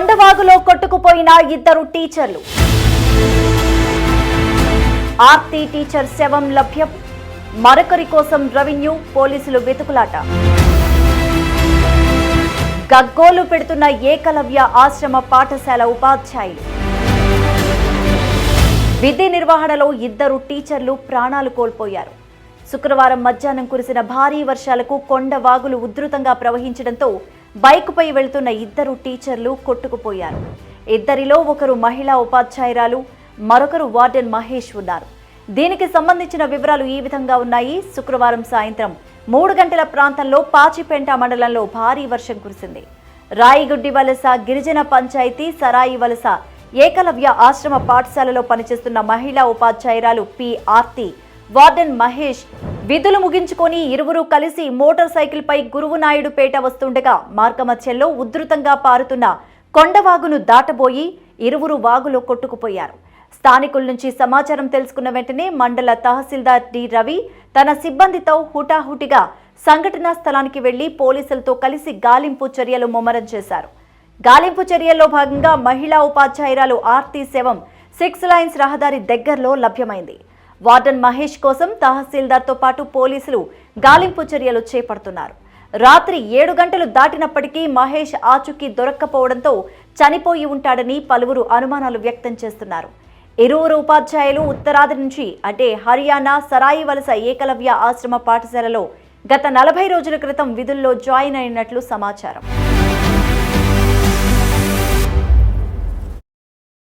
కొండవాగులో కొట్టుకుపోయిన ఇద్దరు టీచర్లు. ఆర్తి టీచర్ శవం లభ్యం. మరొకరి కోసం రెవెన్యూ పోలీసులు వెతుకులాట. గగ్గోలు పెడుతున్న ఏకలవ్య ఆశ్రమ పాఠశాల ఉపాధ్యాయులు. విధి నిర్వహణలో ఇద్దరు టీచర్లు ప్రాణాలు కోల్పోయారు. శుక్రవారం మధ్యాహ్నం కురిసిన భారీ వర్షాలకు కొండ వాగులు ఉధృతంగా ప్రవహించడంతో బైక్పై వెళ్తున్న ఇద్దరు టీచర్లు కొట్టుకుపోయారు. ఇద్దరిలో ఒకరు మహిళా ఉపాధ్యాయురాలు మరొకరు వార్డెన్ మహేష్ ఉన్నారు. దీనికి సంబంధించిన వివరాలు ఈ విధంగా ఉన్నాయి. శుక్రవారం సాయంత్రం మూడు గంటల ప్రాంతంలో పాచిపెంట మండలంలో భారీ వర్షం కురిసింది. రాయిగుడ్డి వలస గిరిజన పంచాయతీ సరాయి వలస ఏకలవ్య ఆశ్రమ పాఠశాలలో పనిచేస్తున్న మహిళా ఉపాధ్యాయురాలు పి ఆర్తి వార్డెన్ మహేష్ విధులు ముగించుకొని ఇరువురు కలిసి మోటార్ సైకిల్పై గురువునాయుడుపేట వస్తుండగా మార్గమధ్యంలో ఉధృతంగా పారుతున్న కొండవాగును దాటబోయి ఇరువురు వాగులో కొట్టుకుపోయారు. స్థానికుల నుంచి సమాచారం తెలుసుకున్న వెంటనే మండల తహసీల్దార్ డి. రవి తన సిబ్బందితో హుటాహుటిగా సంఘటనా స్థలానికి వెళ్ళి పోలీసులతో కలిసి గాలింపు చర్యలు ముమ్మరం చేశారు. గాలింపు చర్యల్లో భాగంగా మహిళా ఉపాధ్యాయురాలు ఆర్తి శవం సిక్స్ లైన్స్ రహదారి దగ్గరలో లభ్యమైంది. వార్డన్ మహేష్ కోసం తహసీల్దార్తో పాటు పోలీసులు గాలింపు చర్యలు చేపడుతున్నారు. రాత్రి ఏడు గంటలు దాటినప్పటికీ మహేష్ ఆచూకీ దొరక్కపోవడంతో చనిపోయి ఉంటాడని పలువురు అనుమానాలు వ్యక్తం చేస్తున్నారు. ఇరువురు ఉపాధ్యాయులు ఉత్తరాది నుంచి అంటే హర్యానా సరాయి వలస ఏకలవ్య ఆశ్రమ పాఠశాలలో గత నలభై రోజుల క్రితం విధుల్లో జాయిన్ అయినట్లు సమాచారం.